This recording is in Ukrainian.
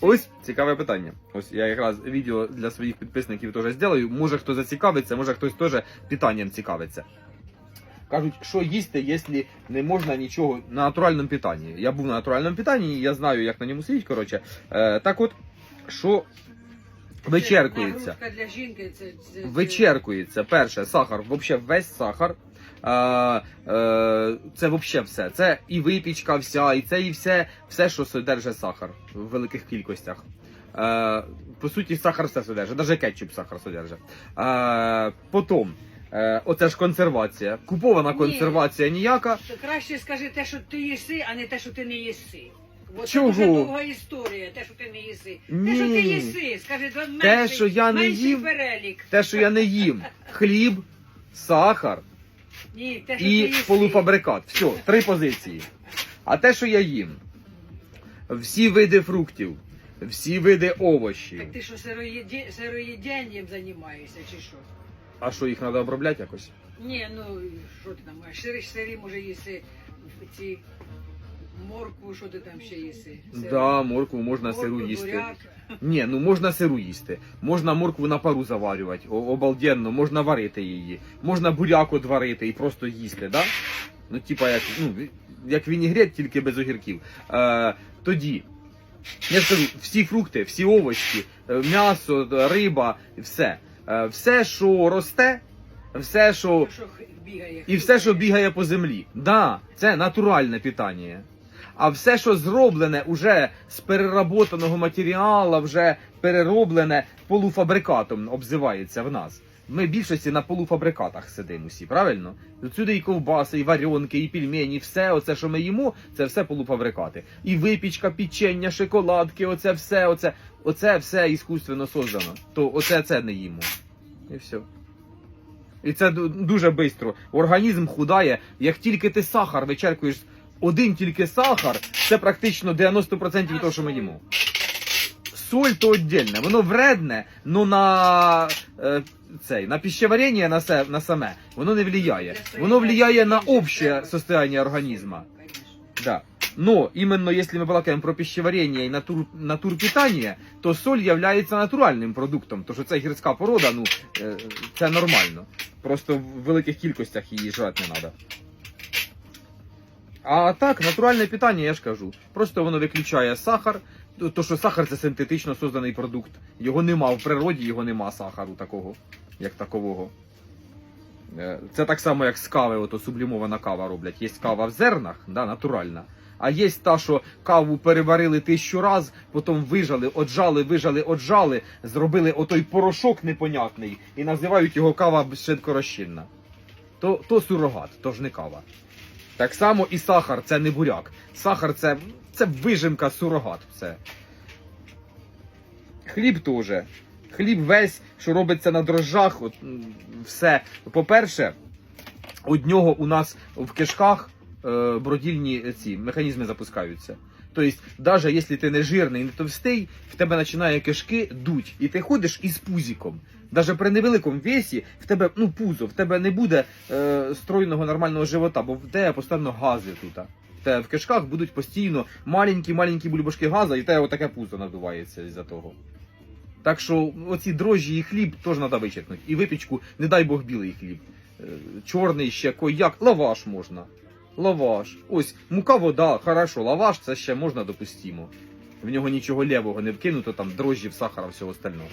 Ось цікаве питання. Ось я якраз відео для своїх підписників теж зроблю. Може хто зацікавиться, може хтось теж питанням цікавиться. Кажуть, що їсти, якщо не можна нічого на натуральному питанні. Я був на натуральному питанні, я знаю, як на ньому сидіть. Коротше, е, так от, що вичеркується. Нагрузка для жінки це, це, це... Вичеркується перше сахар, взагалі весь сахар. А, е, це взагалі все. Це і випічка вся, і це і все, все що содержить сахар в великих кількостях. Е, по суті, сахар все содержить, навіть кетчуп сахар содержить. Е, потім, е, оце ж консервація. Купована Ні. консервація ніяка. Краще скажи те, що ти їси, а не те, що ти не їси. Бо Чого? це дуже довга історія, те, що ти не їси. Те, що ти їси, скажи, то менший, Те, що я не менший їм, перелік. Те, що я не їм, хліб, сахар Ні, те, що ти і їси. полуфабрикат. Все, три позиції. А те, що я їм, всі види фруктів, всі види овочів. Так ти що сироїді... сироїдянням займаєшся чи що? А що їх треба обробляти якось? Ні, ну що ти там маєш? Сири, сирі може їси ці моркву, що ти там ще їси? Да, моркву можна Моркву, сиру їсти. буряк. Ні, ну можна сиру їсти. Можна моркву на пару заварювати, о- обалденно, можна варити її. Можна буряк от варити і просто їсти, да? Ну, типа як, ну, як вінігрет, тільки без огірків. Е, тоді, я ж кажу, всі фрукти, всі овочі, е, м'ясо, риба, все. Е, все, що росте, все, що. І все, що бігає по землі. Да, це натуральне питання. А все, що зроблене уже з переработаного матеріалу, вже перероблене полуфабрикатом, обзивається в нас. Ми більшості на полуфабрикатах сидимо всі, правильно? Отсюди і ковбаси, і варенки, і пельмені, все, оце, що ми їмо, це все полуфабрикати. І випічка, печення, шоколадки, оце все, оце, оце все іскусственно создано. То оце це не їмо. І все. І це дуже швидко. Організм худає, як тільки ти сахар вичеркуєш один тільки сахар, це практично 90% того, що ми їмо. Соль то віддільне, воно вредне, ну на е, цей, на пищеварення на, се, на саме, воно не влияє. Воно влияє на общее состояние організму. Да. Но именно если мы балакаем про пищеварение и натур, натурпитание, то соль являється натуральним продуктом, тому що це гірська порода, ну е, це нормально. Просто в великих кількостях її жрати не треба. А так, натуральне питання, я ж кажу. Просто воно виключає сахар, то- що сахар це синтетично созданий продукт. Його нема в природі, його нема сахару такого, як такового. Е, Це так само, як з кави, ото сублімована кава роблять. Є кава в зернах, да, натуральна. А є та, що каву переварили тисячу раз, потім вижали, отжали, вижали, отжали, зробили отой порошок непонятний і називають його кава швидкорозчинна. То, то сурогат, то ж не кава. Так само і сахар це не буряк. Сахар це, це вижимка сурогат. Це. Хліб теж. Хліб весь, що робиться на дрожжах, от, все. По-перше, у нього у нас в кишках бродільні ці механізми запускаються. Тобто, навіть якщо ти не жирний, не товстий, в тебе починає кишки дуть, і ти ходиш із пузиком. Навіть при невеликому весі в тебе ну пузо, в тебе не буде е, стройного нормального живота, бо в тебе постійно гази тут. В тебе в кишках будуть постійно маленькі-маленькі бульбашки газу, і в тебе отаке пузо надувається із-за того. Так що оці дрожжі і хліб теж треба вичеркнути. І випічку, не дай Бог, білий хліб. Е, Чорний ще кояк, лаваш можна. Лаваш. Ось, мука, вода, хорошо, лаваш це ще можна допустимо. В нього нічого лівого не вкинуто, там дрожжів, сахара, всього остального.